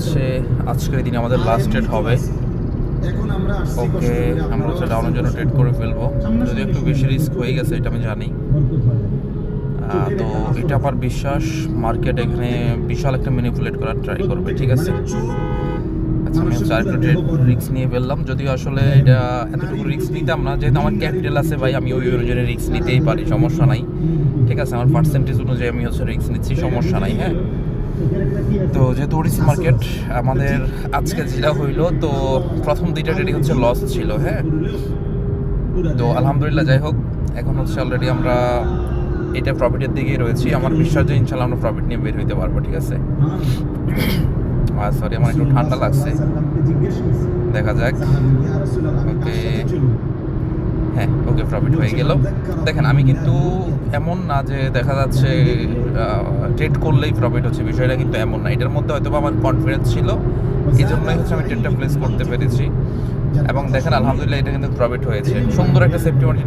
হচ্ছে আজকের দিনে আমাদের লাস্ট ডেট হবে। ওকে, আমরা হচ্ছে ডাউনের জন্য ট্রেড করে ফেলব। যদি একটু বেশি রিস্ক হয়ে গেছে, এটা আমি জানি। তো এটা আমার বিশ্বাস মার্কেট এখানে বিশাল একটা ম্যানিপুলেট করার ট্রাই করবে, ঠিক আছে? আচ্ছা আমি হচ্ছে আরেকটু ট্রেড রিস্ক নিয়ে ফেললাম। যদিও আসলে এটা এতটুকু রিস্ক নিতাম না, যেহেতু আমার ক্যাপিটাল আছে ভাই, আমি ওই অনুযায়ী রিস্ক নিতেই পারি, সমস্যা নাই। ঠিক আছে, আমার পার্সেন্টেজ অনুযায়ী আমি হচ্ছে রিস্ক নিচ্ছি, সমস্যা নাই হ্যাঁ? তো যেহেতু ওডিসি মার্কেট আমাদের আজকে যেটা হইল, তো প্রথম দুইটা ট্রেডিং হচ্ছে লস ছিল হ্যাঁ? তো আলহামদুলিল্লাহ, যাই হোক, এখন হচ্ছে অলরেডি আমরা এটা প্রফিটের দিকেই রয়েছি। আমার বিশ্বাস যে ইনশাল্লাহ আমরা প্রফিট নিয়ে বের হইতে পারব, ঠিক আছে? আর সরি আমার একটু ঠান্ডা লাগছে। দেখা যাক। ওকে ওকে প্রফিট হয়ে গেল। দেখেন, আমি কিন্তু এমন না যে দেখা যাচ্ছে ট্রেড করলেই প্রফিট হচ্ছে, বিষয়টা কিন্তু এমন না। এটার মধ্যে হয়তো আমার কনফিডেন্স ছিল এই জন্যই হচ্ছে আমি ট্রেডটা প্লেস করতে পেরেছি। এবং দেখেন, আলহামদুলিল্লাহ, এটা কিন্তু প্রফিট হয়েছে। সুন্দর একটা সেফটি মার্জিন